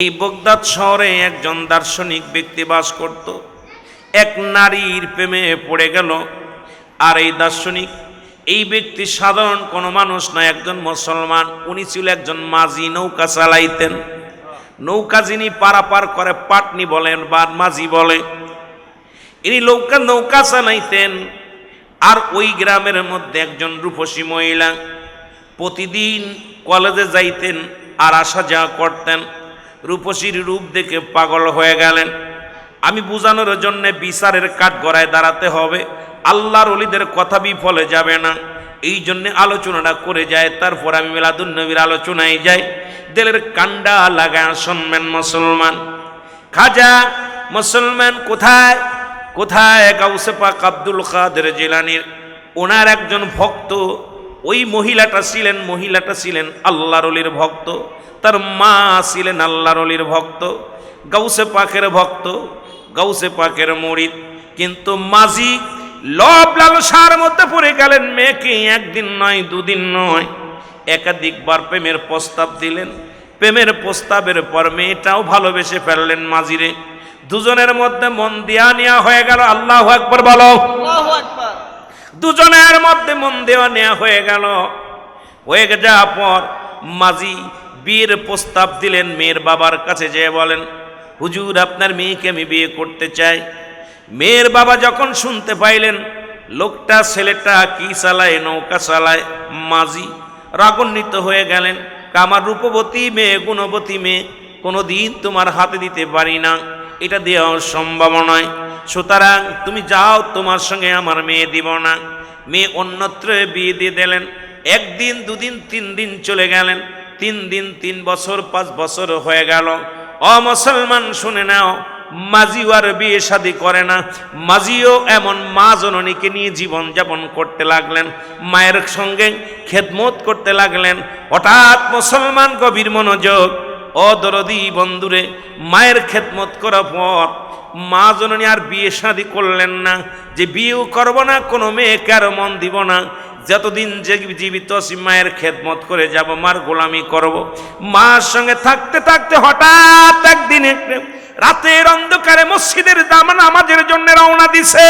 এই বগদাদ শহরে একজন দার্শনিক ব্যক্তি বাস করত। এক নারীর প্রেমে পড়ে গেল। আর এই দার্শনিক, এই ব্যক্তি সাধারণ কোনো মানুষ নয়, একজন মুসলমান। উনি ছিল একজন মাঝি, নৌকা চালাইতেন। নৌকা যিনি পারাপার করে পাটনি বলেন বা মাঝি বলে, ইনি নৌকা নৌকা চালাইতেন। আর ওই গ্রামের মধ্যে একজন রূপসী মহিলা প্রতিদিন কলেজে যাইতেন আর আসা যাওয়া করতেন। রূপসীর রূপ দেখে পাগল হয়ে গেলেন। আমি বুঝানোর জন্য বিচারের কাঠ গড়ায় দাঁড়াতে হবে। আল্লাহর অলিদের কথা বিফলে যাবে না। এই জন্যে আলোচনাটা করে যায়, তারপর আমি মিলাদুন্নবীর আলোচনায় যাই। দিলের কান্ডা লাগায় শুনবেন মুসলমান। খাজা, মুসলমান কোথায়? কোথায়? গাউসে পাক আব্দুল কাদের জিলানির। ওনার একজন ভক্ত ওই মহিলাটা ছিলেন মহিলাটা ছিলেন আল্লাহর অলির ভক্ত। তার মা ছিলেন আল্লাহর অলির ভক্ত। গাউসে পাকের ভক্ত, গাউসে পাকের মরিদ কিন্তু মাঝি লব লালসার মধ্যে পড়ে গেলেন, মেয়েকে একদিন নয়, দুদিন নয়। একাধিকবার প্রেমের প্রস্তাব দিলেন। প্রেমের প্রস্তাবের পর মেয়েটাও ভালোবেসে ফেললেন মাঝিরে। দুজনের মধ্যে মন দিয়া নেওয়া হয়ে গেল। আল্লাহ একবার বলো। দুজনের মধ্যে মন দেওয়া নেওয়া হয়ে গেল। হয়ে যাওয়ার পর মাঝি বিয়ের প্রস্তাব দিলেন মেয়ের বাবার কাছে, যেয়ে বলেন, হুজুর, আপনার মেয়েকে আমি বিয়ে করতে চাই। মেয়ের বাবা যখন শুনতে পাইলেন, লোকটা, ছেলেটা কি চালায়, নৌকা চালায়? মাঝি রাগান্বিত হয়ে গেলেন আমার রূপবতী মেয়ে, গুণবতী মেয়ে কোনো দিন তোমার হাতে দিতে পারি না। এটা দেওয়া সম্ভব নয়। সুতরাং তুমি যাও, তোমার সঙ্গে আমার মেয়ে দিব না। মেয়ে অন্যত্র বিয়ে দিয়ে দিলেন। একদিন, দুদিন, তিন দিন চলে গেলেন। তিন দিন, তিন বছর, পাঁচ বছর হয়ে গেল। অ মুসলমান, শুনে নাও মাঝিও আর বিয়ে শাদি করে না। মাঝিও এমন মা জননীকে নিয়ে জীবন যাপন করতে লাগলেন। মায়ের সঙ্গে খেদমত করতে লাগলেন। হঠাৎ মুসলমান গভীর মনোযোগ অদরদি বন্ধুরে, মায়ের খেদমত করার পর মা জননী আর বিয়ে শাদি করলেন না। যে বিয়েও করব না, কোনো মেয়েকে আর মন দিব না। যতদিন যে জীবিত আছি, মায়ের খেদমত করে যাব, মার গোলামি করব। মার সঙ্গে থাকতে থাকতে হঠাৎ একদিন রাতের অন্ধকারে মসজিদের দাম আমাদের জন্য রওনা দিছে।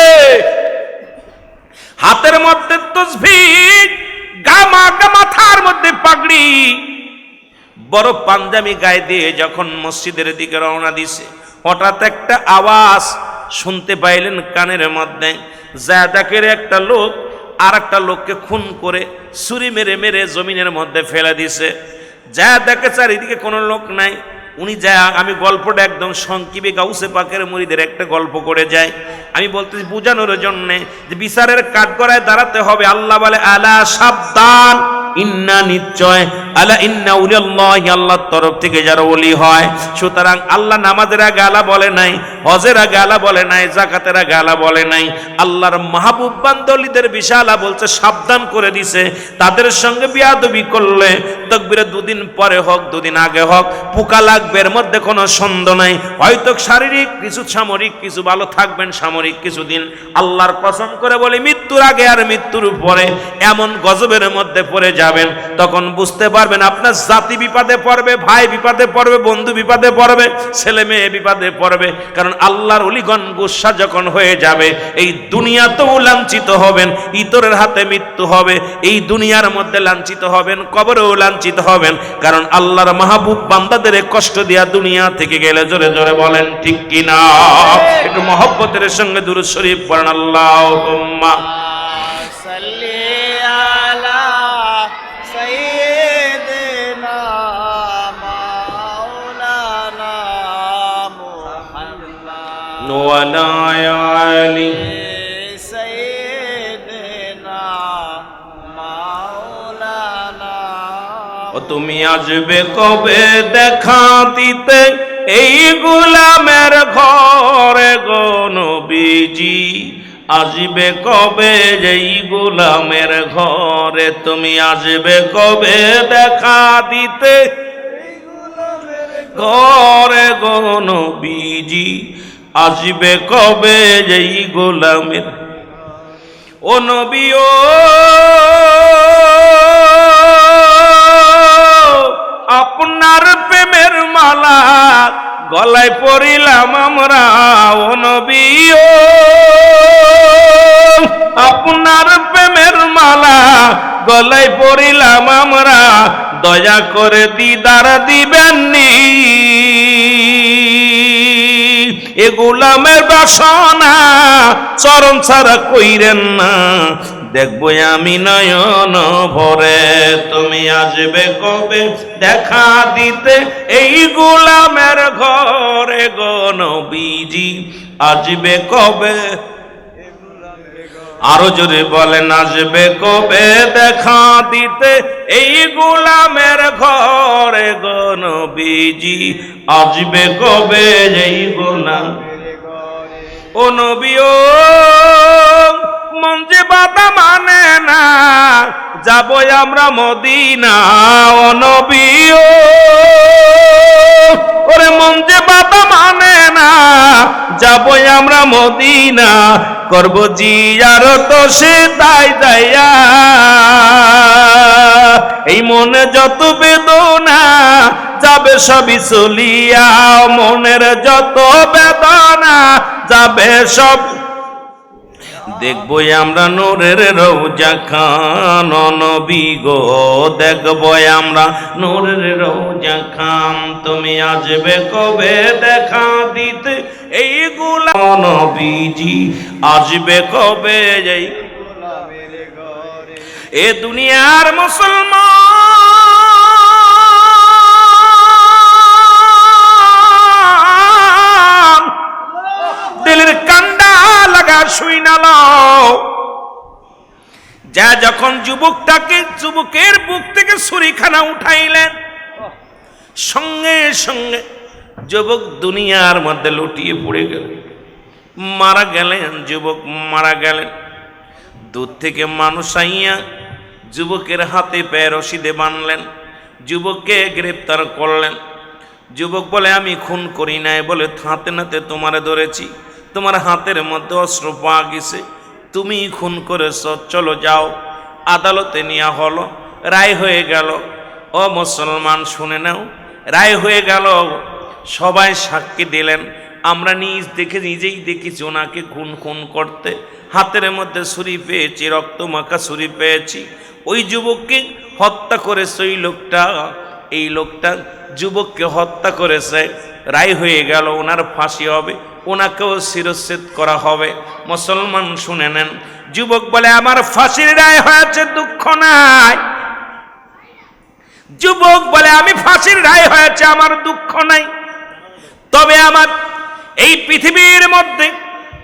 হাতের মধ্যে তসবি, গামা মাথার মধ্যে পাগড়ি বড় পাঞ্জাবি গায়ে দিয়ে যখন মসজিদের দিকে রওনা দিছে, হঠাৎ একটা আওয়াজ শুনতে পাইলেন কানের মধ্যে। জায়দাকের একটা লোক আর একটা লোককে খুন করে ছুরি মেরে মেরে জমিনের মধ্যে ফেলে দিছে। যা দেখে চারিদিকে কোনো লোক নাই। উনি যা আমি গল্পটা একদম সংক্ষিপে গাউসে পাকের মুড়িদের একটা গল্প করে যায়। আমি বলতেছি, বোঝানোর জন্যে যে বিচারের কাঠগড়ায় দাঁড়াতে হবে। আল্লাহ বলে, আলা সাবধান, ইন্না নিশ্চয় আলা ইন্না উলিয়াল্লাহ, আল্লাহর তরফ থেকে যারা ওলি হয়, সুতরাং আল্লাহ নামাজের আগে আলা বলে নাই, হজের আগে আলা বলে নাই জাকাতের আগে আলা বলে নাই। আল্লাহর মাহবুব বান্দলিদের বিশালা বলছে, সাবধান করে দিছে। তাদের সঙ্গে বিয়াদবি করলে তকবিরে দুদিন পরে হোক, দুদিন আগে হোক, পোকা লাগবে, এর মধ্যে কোনো সন্দেহ নাই। হয়তো শারীরিক, কিছু সামরিক, কিছু ভালো থাকবেন সামরিক কিছুদিন। আল্লাহর কসম করে বলে, মৃত্যুর আগে আর মৃত্যুর পরে এমন গজবের মধ্যে পড়ে যাবেন, তখন বুঝতে পারবেন আপনার জাতি বিপদে পড়বে, ভাই বিপদে পড়বে, বন্ধু বিপদে পড়বে, ছেলে মেয়ে বিপদে পড়বে, কারণ আল্লাহর অলিগণ গুসা যখন হয়ে যাবে, এই দুনিয়াতেও লাঞ্ছিত হবেন, ইতরের হাতে মৃত্যু হবে, এই দুনিয়ার মধ্যে লাঞ্ছিত হবেন, কবরেও লাঞ্ছিত হবেন, কারণ আল্লাহর মাহবুব বান্দাদের কষ্ট দিয়া দুনিয়া থেকে গেলে জোরে জোরে বলেন, ঠিক কিনা? একটু মহব্বতের সঙ্গে দূর শরীফ পড়েন আল্লাহ মুহাম্মদ وعلى آله সাইয়্যিদিনা মাওলানা ও তুমি আসবে কবে দেখা দিতে এই গোলামের ঘরে গো নবীজি আসবে কবে যেই গোলামের ঘরে তুমি আসবে কবে দেখা দিতে ঘরে গো নবীজি আসবে কবে যেই গোলামের? ও নবী, ও আপনার প্রেমের মালা গলায় পড়িলাম আমরা। ও নবী, ও আপনার প্রেমের মালা গলায় পড়িলাম আমরা। দয়া করে দিদার দিবেননি। এ গোলামের বাসনা চরণ ছাড়া কইরেন না। দেখব আমি নয়ন ভরে, তুমি আসবে কবে? দেখা দিতে এই গোলামের ঘরে গণবিজি আসবে কবে? আরও জোরে বলেন আসবে কবে দেখা দিতে? এই গোলামের ঘরে গণবিজি আসবে কবে এই গোলাম? ও নবী, ও যে বাধা মানে না। যাব আমরা মদিনা ও নবী, ও। ওরে যে বাধা মানে না। যাব আমরা মদিনা করব জিয়ার তো সে তাই দাইয়া এই মনে যত বেদনা, যাবে সবই চলিয়া, মনের যত বেদনা, যাবে সব দেখবই আমরা নূরের রৌজা খান নবী গো দেখবই আমরা নূরের রৌজা খান। তুমি আসবে কবে দেখা দিতে? এই গুলা নবীজি, আসবে কবে এই এ দুনিয়ার মুসলমান। দিলের কান্ডা লাগা শুই না লও। যা যখন যুবকটাকে, যুবকের বুক থেকে ছুরিখানা উঠাইলেন, সঙ্গে সঙ্গে যুবক দুনিয়ার মধ্যে লুটিয়ে পড়ে গেল। মারা গেলেন যুবক, মারা গেলেন। দূর থেকে মানুষ আইয়া যুবকের হাতে পায়ে রশিদে বানলেন, যুবককে গ্রেপ্তার করলেন। যুবক বলে, আমি খুন করি নাই। বলে, হাতে নাতে তোমারে ধরেছি। তোমার হাতের মধ্যে অস্ত্র পাওয়া গেছে। তুমি খুন করেছ, চলো যাও। আদালতে নেওয়া হলো, রায় হয়ে গেল। ও মুসলমান, শুনে নাও, রায় হয়ে গেল। সবাই সাক্ষী দিলেন। আমরা নিজ দেখে নিজেই দেখেছি ওনাকে খুন খুন করতে। হাতের মধ্যে ছুরি পেয়েছি, রক্ত মাখা ছুরি পেয়েছি। ওই যুবককে হত্যা করেছে ওই লোকটা। এই লোকটা যুবককে হত্যা করেছে। রায় হয়ে গেল, ওনার ফাঁসি হবে, ওনাকেও শিরচ্ছেদ করা হবে। মুসলমান শুনে নেন, যুবক বলে, আমার ফাঁসির রায় হয়েছে, দুঃখ নাই। যুবক বলে, আমি ফাঁসির রায় হয়েছে, আমার দুঃখ নাই। তবে আমার এই পৃথিবীর মধ্যে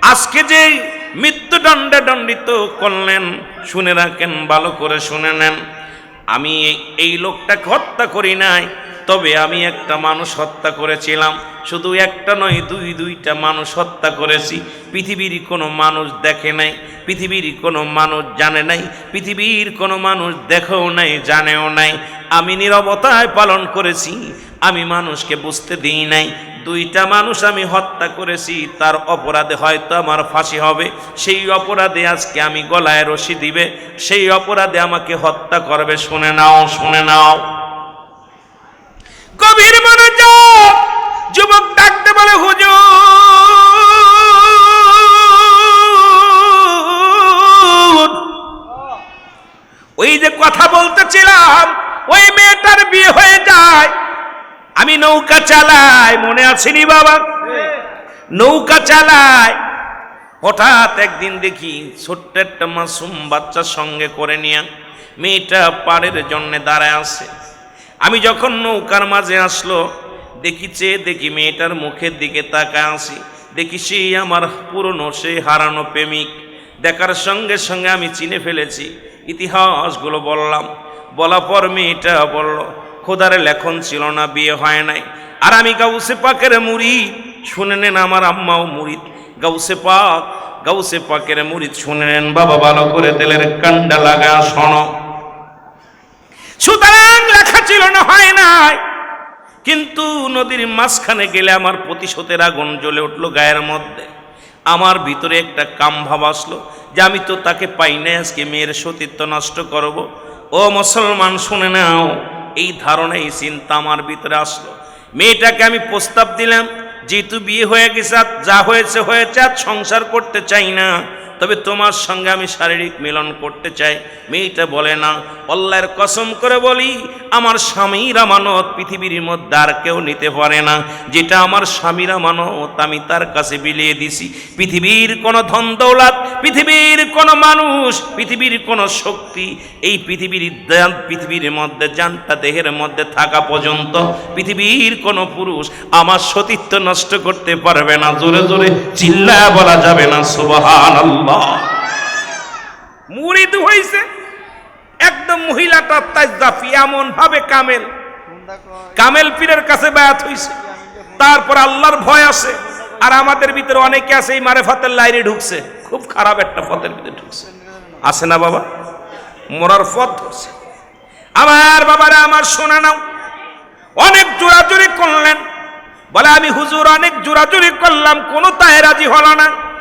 আজকে যে মৃত্যুদণ্ডে দণ্ডিত করলেন, শুনে রাখেন, ভালো করে শুনে নেন। আমি এই- এই লোকটাকে হত্যা করি নাই তবে আমি একটা মানুষ হত্যা করেছিলাম। শুধু একটা নয়, দুই, দুইটা মানুষ হত্যা করেছি। পৃথিবীর কোনো মানুষ দেখে নাই, পৃথিবীর কোনো মানুষ জানে নাই, পৃথিবীর কোনো মানুষ দেখেও নাই, জানেও নাই। আমি নিরবতায় পালন করেছি, আমি মানুষকে বুঝতে দিই নাই। দুইটা মানুষ আমি হত্যা করেছি, তার অপরাধে হয়তো আমার ফাঁসি হবে। সেই অপরাধে আজকে আমি গলায় রশি দিবে, সেই অপরাধে আমাকে হত্যা করবে, শুনে নাও শুনে নাও। যে কথা বলতেছিলাম, ওই মেয়েটার বিয়ে হয়ে যায়। আমি নৌকা চালাই, মনে আছেনি বাবা? নৌকা চালাই। হঠাৎ একদিন দেখি ছোট্ট একটা মাসুম বাচ্চা সঙ্গে করে নিয়ে মেয়েটা পাড়ের জন্যে দাঁড়ায় আছে। আমি যখন নৌকার মাঝে আসলো, দেখি চেয়ে দেখি মেয়েটার মুখের দিকে তাকায় আসি দেখি সেই আমার পুরনো সেই হারানো প্রেমিক। দেখার সঙ্গে সঙ্গে আমি চিনে ফেলেছি ইতিহাসগুলো বললাম। বলা পর মেয়েটা বলল, খোদারে লেখন ছিল না, বিয়ে হয় নাই। আর আমি গাউসে পাকের মুড়ি শুনে নেন আমার আম্মাও মুড়ি গাউসে পাক, গাউসে পাকের মুড়ি শুনে নেন বাবা ভালো করে তেলের কান্ডা লাগা শোনো। সুতরাং লেখা ছিল না, হয় নাই। কিন্তু নদীর মাঝখানে গেলে আমার প্রতিশোধের আগুন জ্বলে উঠল গায়ের মধ্যে। আমার ভিতরে একটা কাম ভাব আসলো যে আমি তো তাকে পাই না আজকে মেয়ের সতীত্ব নষ্ট করব। ও মুসলমান, শুনে নাও, এই ধারণা এই চিন্তা আমার ভিতরে আসলো। মেয়েটাকে আমি প্রস্তাব দিলাম, যেহেতু বিয়ে হয়ে গেছে যা হয়েছে হয়েছে, আর সংসার করতে চাই না। তবে তোমার সঙ্গে আমি শারীরিক মিলন করতে চাই। মেয়েটা বলে না অল্লাহর কসম করে বলি, আমার স্বামীর আমানত পৃথিবীর মধ্যে আর কেউ নিতে পারে না। যেটা আমার স্বামীর আমানত, আমি তার কাছে বিলিয়ে দিছি। পৃথিবীর কোনো ধন দৌলাত, পৃথিবীর কোনো মানুষ, পৃথিবীর কোনো শক্তি, এই পৃথিবীর পৃথিবীর মধ্যে জানটা দেহের মধ্যে থাকা পর্যন্ত পৃথিবীর কোনো পুরুষ আমার সতীত্ব নষ্ট করতে পারবে না। জোরে জোরে চিল্লা বলা যাবে না সুবহান আল্লাহ মুরিদ হইছে। একদম মহিলাটা তাজ্জাফি এমন ভাবে কামেল। কামেল পীরের কাছে বায়াত হইছে। তারপর আল্লাহর ভয় আছে আর আমাদের ভিতরে অনেকে আছে, এই মারেফাতের লাইনে ঢুকছে। খুব খারাপ একটা পথের ভিতরে ঢুকছে। আছে না বাবা? মরার পথ ধরছে। আমার বাবারা, আমার শোনা নাও। অনেক জোরাজুরি করলেন। বলে, আমি হুজুর, অনেক জোরাজুরি করলাম। কোনো তাই রাজি হলো না।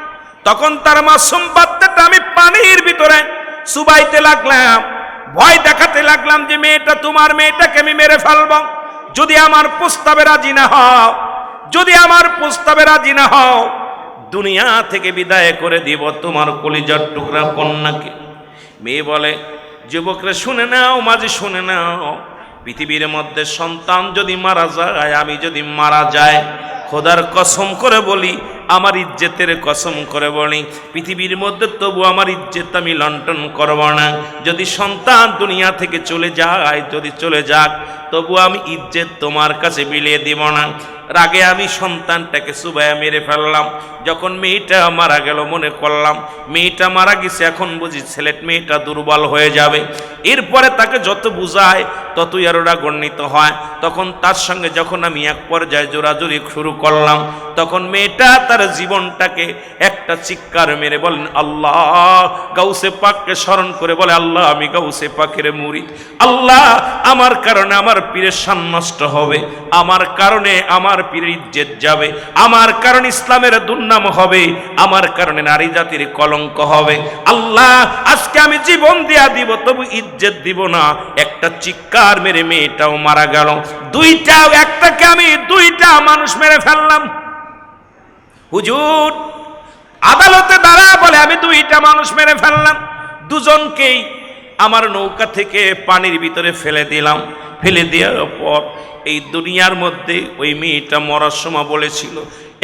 তখন তার মাসুম বাচ্চাটা আমি পানির ভিতরে সুবাইতে লাগলাম। ভয় দেখাতে লাগলাম যে মেয়েটা তোমার মেয়েটাকে আমি মেরে ফেলব। যদি আমার প্রস্তাবে রাজি না হও, যদি আমার প্রস্তাবে রাজি না হও, দুনিয়া থেকে বিদায় করে দিব তোমার কলিজার টুকরা কন্যাকে। মেয়ে বলে, যুবকরা শুনে নাও, মাঝে শুনে নাও, পৃথিবীর মধ্যে সন্তান যদি মারা যায়, আমি যদি মারা যায় খোদার কসম করে বলি আমার ইজ্জতের কসম করে বলি পৃথিবীর মধ্যে তবু আমার ইজ্জত আমি লন্ঠন করব না যদি সন্তান দুনিয়া থেকে চলে যায়, যদি চলে যাক, তবু আমি ইজ্জত তোমার কাছে বিলিয়ে দিব না রাগে আমি সন্তানটাকে সুবাইয়া মেরে ফেললাম। যখন মেয়েটা মারা গেল, মনে করলাম, মেয়েটা মারা গেছে, এখন বুঝি ছেলে মেয়েটা দুর্বল হয়ে যাবে। এরপরে তাকে যত বুঝায়, ততই আর ওরা গণ্ডিত হয়। তখন তার সঙ্গে যখন আমি এক পর্যায়ে জোরাজুরি শুরু করলাম, তখন মেয়েটা তার জীবনটাকে একটা চিৎকার মেরে বলেন, আল্লাহ, গাউসে পাককে স্মরণ করে বলে, আল্লাহ, আমি গাউসে পাকের মুড়ি। আল্লাহ, আমার কারণে আমার পীরের সান নষ্ট হবে। আমার কারণে আমার পীরের ইজ্জত যাবে। আমার কারণে ইসলামের দুর্নাম হবে। আমার কারণে নারী জাতির কলঙ্ক হবে। আল্লাহ, আজকে আমি জীবন দিয়া দিব, তবু ইজ্জত দিব না। একটা চিৎকার মেরে মেয়েটাও মারা গেল। দুইটাও, একটাকে আমি দুইটা মানুষ মেরে ফেললাম। হুজুর, আদালতে দাঁড়া বলে, আমি দুইটা মানুষ মেরে ফেললাম। দুজনকেই আমার নৌকা থেকে পানির ভিতরে ফেলে দিলাম। ফেলে দেওয়ার পর এই দুনিয়ার মধ্যে ওই মেয়েটা মরার সময় বলেছিল,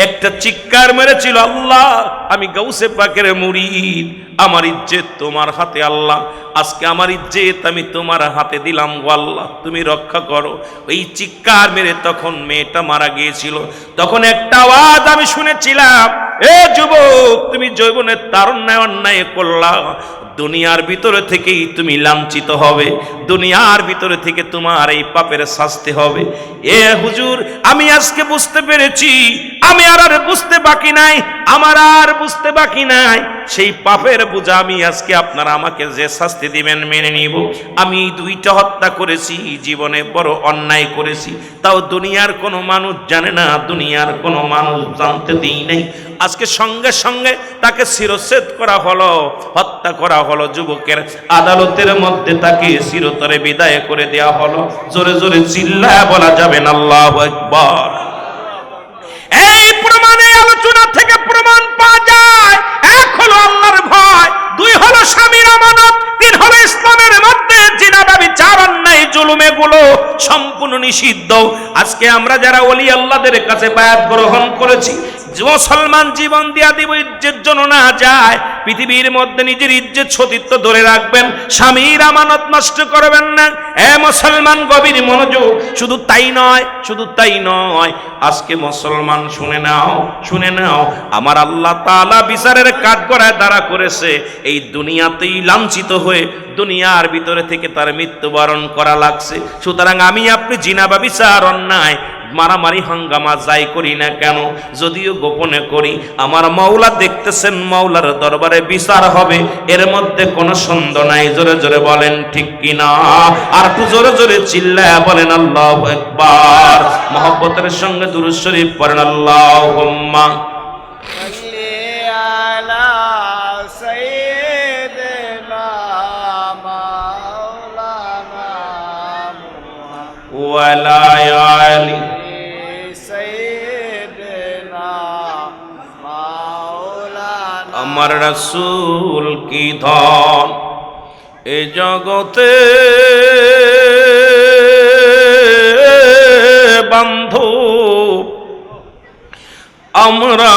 একটা চিৎকার মেরেছিল আল্লাহ, আমি গৌসে পাকের মুরিদ আমার ইজ্জত তোমার হাতে আল্লাহ। আজকে আমার ইজ্জত আমি তোমার হাতে দিলাম আল্লাহ। তুমি রক্ষা করো। ওই চিৎকার মেরে তখন মেয়েটা মারা গিয়েছিল। তখন একটা আওয়াজ আমি শুনেছিলাম, এ যুবক, তুমি জৈবনের তারুণ্যায় অন্যায় করলা। দুনিয়ার ভিতরে থেকেই তুমি লাঞ্ছিত হবে। দুনিয়ার ভিতরে থেকে তোমার এই পাপের শাস্তি হবে। এ হুজুর, আমি আজকে বুঝতে পেরেছি। আমি আর আর বুঝতে বাকি নাই। আমার আর বুঝতে বাকি নাই। সেই পাপের বোঝা, আমি আজকে আপনারা আমাকে যে শাস্তি দিবেন মেনে নিব। আমি দুইটা হত্যা করেছি, জীবনে বড় অন্যায় করেছি। তাও দুনিয়ার কোনো মানুষ জানে না, দুনিয়ার কোনো মানুষ জানতে দিই নাই। আজকে সঙ্গে সঙ্গে তাকে শিরচ্ছেদ করা হলো, হত্যা করা হলো যুবকের। আদালতের মধ্যে তাকে চিরতরে বিদায় করে দেওয়া হলো। জোরে জোরে চিল্লা বলা যাবে না, আল্লাহ একবার এই প্রমাণে আলোচনা থেকে প্রমাণ পাওয়া যায়। হলো আল্লাহর ভয়, দুই হলো স্বামীর আমানত, তিন হলো ইসলামের মধ্যে জিনাদাবি চার অন্যায় জুলুমে গুলো সম্পূর্ণ নিষিদ্ধ। আজকে আমরা যারা ওলি আল্লাহদের কাছে বায়াত গ্রহণ করেছি মুসলমান জীবন দিয়া দিব ইজ্জের জন্য না যায়। পৃথিবীর মধ্যে নিজের ইজ্জত সতীত্ব ধরে রাখবেন। স্বামীর আমানত নষ্ট করবেন না। এ মুসলমান, গভীর মনোযোগ। শুধু তাই নয়, শুধু তাই নয়। আজকে মুসলমান, শুনে নাও শুনে নাও। আমার আল্লাহ তাআলা বিচারের কাঠগড়ায় দাঁড়া করেছে। এই দুনিয়াতেই লাঞ্ছিত হয়ে দুনিয়ার ভিতরে থেকে তার মৃত্যুবরণ করা লাগছে। সুতরাং আমি আপনি জিনাবা বিচার অন্যায় মারামারি হাঙ্গামা যাই করি না কেন যদিও গোপনে করি আমার মাওলা দেখতেছেন মাওলার দরবারে বিচার হবে এর মধ্যে কোনো সন্দেহ নাই জোরে জোরে বলেন ঠিক কিনা আর একটু জোরে জোরে চিল্লায় বলেন আল্লাহ একবার মহব্বতের সঙ্গে দুরুদ শরীফ পড়েন আল্লাহ صلي على আমার রসুল কি ধন? এ জগতে বান্ধব আমরা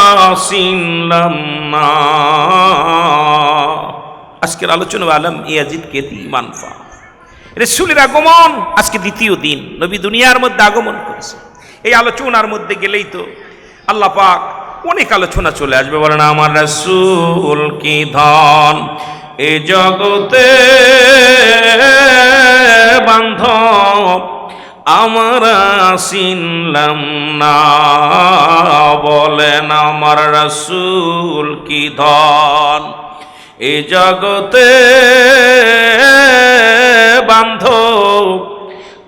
চিনলাম না। আজকের আলোচনা আলম ইয়াজিদ কেতি মানফা। রসুলের আগমন আজকে দ্বিতীয় দিন। নবী দুনিয়ার মধ্যে আগমন করেছে এই আলোচনার মধ্যে গেলেই তো আল্লাহ পাক অনেক আলোচনা চলে আসবে, বলেন, আমার রসুল কি ধন এ জগতে বান্ধব? আমরা চিনলাম না। বলেন, আমার রসুল কি ধন এ জগতে বান্ধব?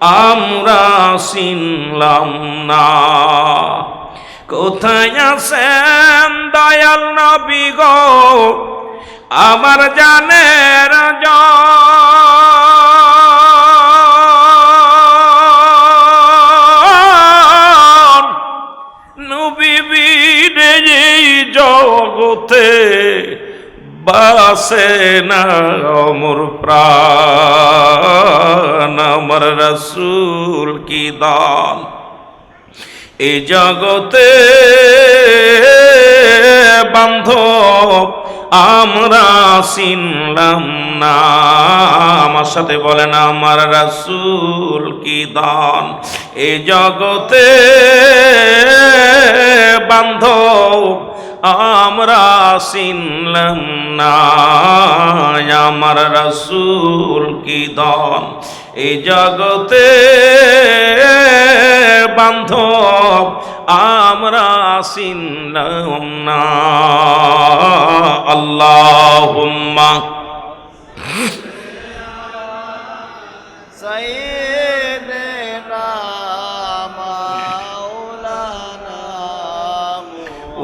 আমরা চিনলাম না। কোথায় আছেন দয়াল নবী গো? আমার জানের জগতে বাসে না অমর প্রাণ। আমার রসুল কি দান? এ জগতে বান্ধব, আমরা চিনলাম না। আমার সাথে বলেন, আমার রাসুল কি দান? এ জগতে বান্ধব আমরা চিনলাম না আমার রসুল কি দন এই জগতে বান্ধব আমরা চিনলাম না। আল্লাহুম্মা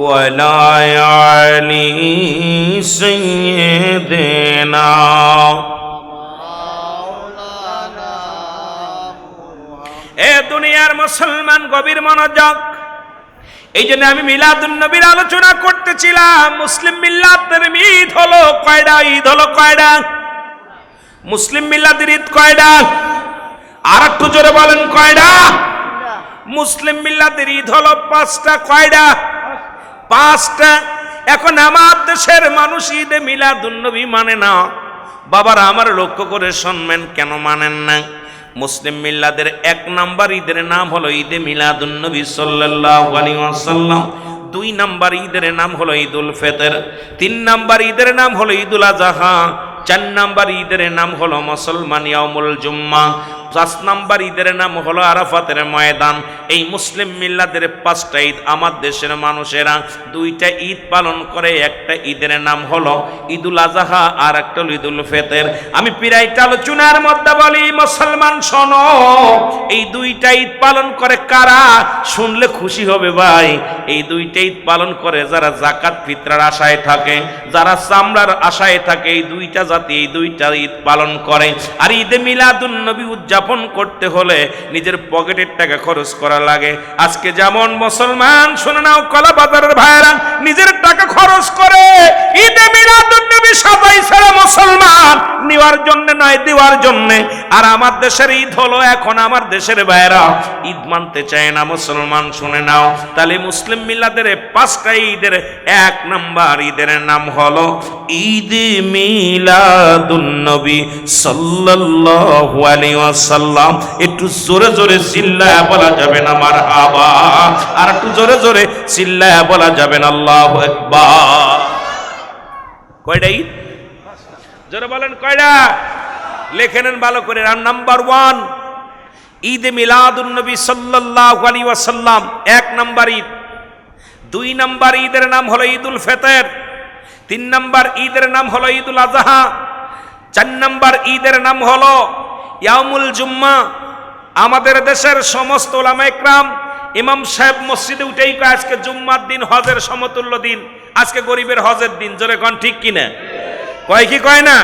ولا علي سيدنا مولانا এ দুনিয়ার মুসলমান গভীর মনোযোগ এই জন্য আমি মিলাদুন নবীর আলোচনা করতেছিলাম মুসলিম মিল্লাতের ঈদ হলো কয়টা ঈদ হলো কয়টা মুসলিম মিল্লাতের ঈদ কয়টা আর একটু জোরে বলেন কয়টা মুসলিম মিল্লাতের ঈদ হলো পাঁচটা কয়টা পাঁচটা। এখন আমার দেশের মানুষ ঈদে মিলাদুন্নবী মানে না। বাবারা আমার লক্ষ্য করে শুনবেন, কেন মানেন না? মুসলিম মিল্লাদের এক নাম্বার ঈদের নাম হলো ঈদে মিলাদুন্নবী সাল্লাল্লাহু আলাইহি ওয়াসাল্লাম। দুই নাম্বার ঈদের নাম হলো ঈদুল ফেতর। তিন নাম্বার ঈদের নাম হলো ঈদুল আজহা চার নাম্বার ঈদের নাম হলো মুসলমান ইয়াউমুল জুম্মা। পাঁচ নাম্বার ঈদের নাম হলো আরাফাতের ময়দান। এই মুসলিম মিল্লাদের পাঁচটা ঈদ আমার দেশের মানুষেরা দুইটা ঈদ পালন করে, একটা ঈদের নাম হলো ঈদুল আজহা আর একটা হলো ঈদুল ফেতের। আমি পিরাইটা আলোচনার মধ্যে বলি, মুসলমান শোনো, এই দুইটা ঈদ পালন করে কারা? শুনলে খুশি হবে ভাই। এই দুইটা ঈদ পালন করে যারা জাকাত ফিতরার আশায় থাকে, যারা চামড়ার আশায় থাকে, এই দুইটা জাতি এই দুইটা ঈদ পালন করে। আর ঈদে মিলাদুন নবী উদযাপন করতে হলে নিজের পকেটের টাকা খরচ করা লাগে। আজকে যেমন মুসলমান, শুনে নাও কলা বাজারের ভাইয়েরা, নিজের টাকা খরচ করে ঈদে মিলাদুন নবী সবাই ছেড়ে মুসলমান। নেওয়ার জন্য নয়, দেওয়ার জন্য। আর আমার দেশের ঈদ হলো এখন আমার দেশের ভাইয়েরা। ঈদ মানতে চায় না মুসলমান, শুনে নাও। তাহলে মুসলিম মিলাদের পাঁচটা ঈদের এক নাম্বার ঈদের নাম হলো ঈদ মিলাদুন্নবী সাল্লাল্লাহু আলাইহি ওয়াসাল্লাম একটু জোরে জোরে চিল্লায়া বলা যাবে না মারহাবা। আর একটু জোরে জোরে চিল্লায়া বলা যাবে না, আল্লাহু আকবার। কয়টা ঈদ? জোরে বলেন কয়টা? লেখে নেন ভালো করে নাম্বার ওয়ান। ঈদ মিলাদুন নবী সাল্লাল্লাহু আলাইহি ওয়াসাল্লাম, এক নাম্বার ঈদ। দুই নাম্বার ঈদের নাম হলো ঈদুল ফেতর। তিন নাম্বার ঈদের নাম হলো ঈদুল আজহা চার নাম্বার ঈদের নাম হলো ইয়ামুল জুম্মা, আমাদের দেশের সমস্ত ওলামা একরাম ইমাম সাহেব মসজিদে উঠেই আজকে জুম্মার দিন, হজের সমতুল্য দিন, আজকে গরিবের হজের দিন। জোরে কন ঠিক কিনা? কয় কি কয় না?